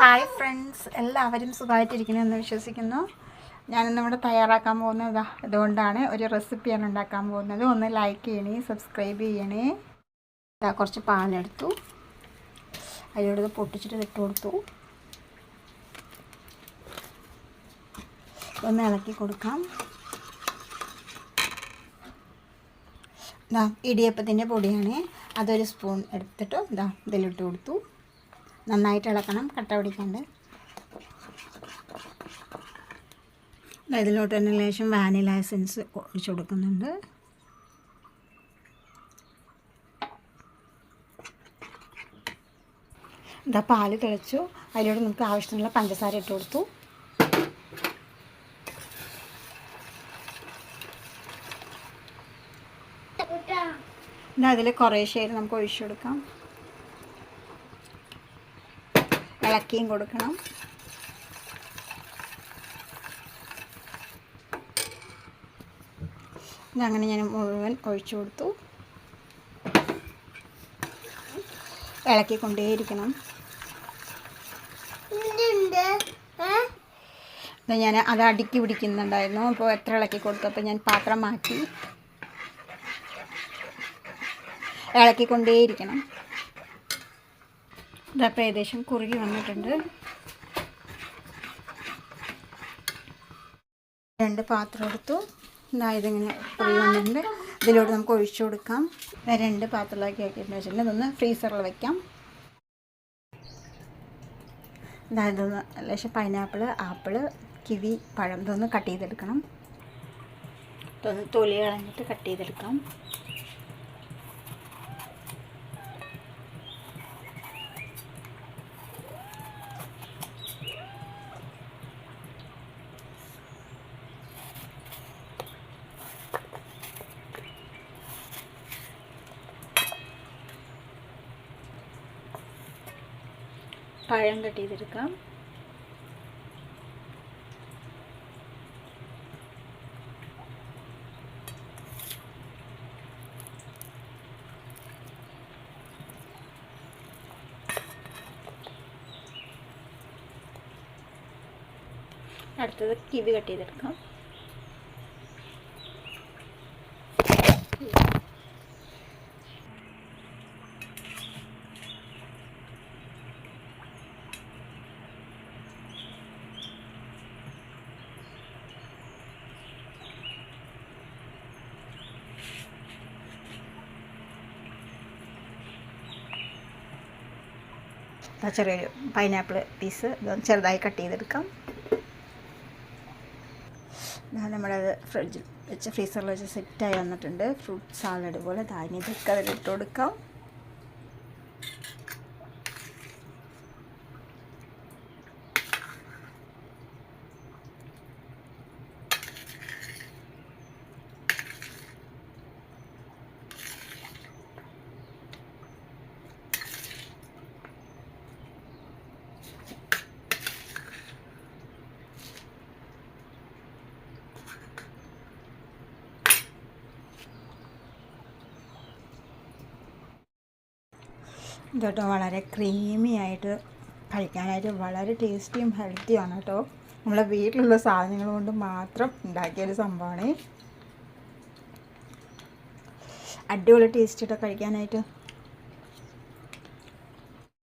Hi friends എല്ലാവരും സുഖമായിട്ടിരിക്കുന്നു എന്ന് വിശ്വസിക്കുന്നു. ഞാനിന്ന് ഇവിടെ തയ്യാറാക്കാൻ പോകുന്നത് അതുകൊണ്ടാണ് ഒരു റെസിപ്പിയാണ് ഉണ്ടാക്കാൻ പോകുന്നത്. ഒന്ന് ലൈക്ക് ചെയ്യണേ സബ്സ്ക്രൈബ് ചെയ്യണേ. ഇതാ കുറച്ച് പാലെടുത്തു. അതിനോട് പൊട്ടിച്ചിട്ട് ഇട്ട് കൊടുത്തു. ഒന്ന് ഇളക്കി കൊടുക്കാം. ഇടിയപ്പത്തിന്റെ പൊടിയാണ്. അതൊരു സ്പൂൺ എടുത്തിട്ട് ഇതാ ഇതിലിട്ട് കൊടുത്തു. നന്നായിട്ട് ഇളക്കണം കട്ട പിടിക്കാണ്ട്. ഇതിലോട്ട് തന്നെ ലേശം വാനില എസൻസ് ഒഴിച്ചു കൊടുക്കുന്നുണ്ട്. ഇതാ പാൽ തിളച്ചു. അതിലൂടെ നമുക്ക് ആവശ്യത്തിനുള്ള പഞ്ചസാര ഇട്ട് കൊടുത്തു. ഇതാ അതിൽ കുറേശ്ശേരി നമുക്ക് ഒഴിച്ചു കൊടുക്കാം. ഇളക്കിയും കൊടുക്കണം. ഇതങ്ങനെ ഞാൻ മുഴുവൻ ഒഴിച്ചു കൊടുത്തു. ഇളക്കിക്കൊണ്ടേയിരിക്കണം. ഇത് ഞാൻ അത് അടുക്കി പിടിക്കുന്നുണ്ടായിരുന്നു. അപ്പോൾ എത്ര ഇളക്കി കൊടുത്തു? അപ്പോൾ ഞാൻ പാത്രം മാറ്റി. ഇളക്കിക്കൊണ്ടേയിരിക്കണം. ഇതപ്പോൾ ഏകദേശം കുറുകി വന്നിട്ടുണ്ട്. രണ്ട് പാത്രം എടുത്തു. ഇതാ ഇതിങ്ങനെ കുറുകി വന്നിട്ടുണ്ട്. ഇതിലോട്ട് നമുക്ക് ഒഴിച്ചു കൊടുക്കാം. രണ്ട് പാത്രത്തിലാക്കി ആക്കിയിട്ടുണ്ട് വെച്ചിട്ടുണ്ട്. ഇതൊന്ന് ഫ്രീസറിൽ വെക്കാം. ഇതാ ഇതൊന്ന് ലേശം പൈനാപ്പിൾ ആപ്പിൾ കിവി പഴം ഇതൊന്ന് കട്ട് ചെയ്തെടുക്കണം. ഇതൊന്ന് തൊലി കളഞ്ഞിട്ട് കട്ട് ചെയ്തെടുക്കാം. പഴം കട്ട് ചെയ്തെടുക്കാം. അടുത്തത് കിവി കട്ട് ചെയ്തെടുക്കാം. ചെറിയൊരു പൈനാപ്പിൾ പീസ് ഇതൊന്ന് ചെറുതായി കട്ട് ചെയ്തെടുക്കാം. നമ്മളത് ഫ്രിഡ്ജിൽ വെച്ച് ഫ്രീസറിൽ വെച്ച് സെറ്റായി വന്നിട്ടുണ്ട്. ഫ്രൂട്ട് സാലഡ് പോലെ ധാന്യതൊക്കെ അതിലിട്ട് കൊടുക്കാം. ഇതോട്ടോ വളരെ ക്രീമി ആയിട്ട് കഴിക്കാനായിട്ട് വളരെ ടേസ്റ്റിയും ഹെൽത്തിയുമാണ് കേട്ടോ നമ്മളെ വീട്ടിലുള്ള സാധനങ്ങൾ കൊണ്ട് മാത്രം ഉണ്ടാക്കിയൊരു സംഭവമാണ് അടിപൊളി ടേസ്റ്റ് കേട്ടോ കഴിക്കാനായിട്ട്.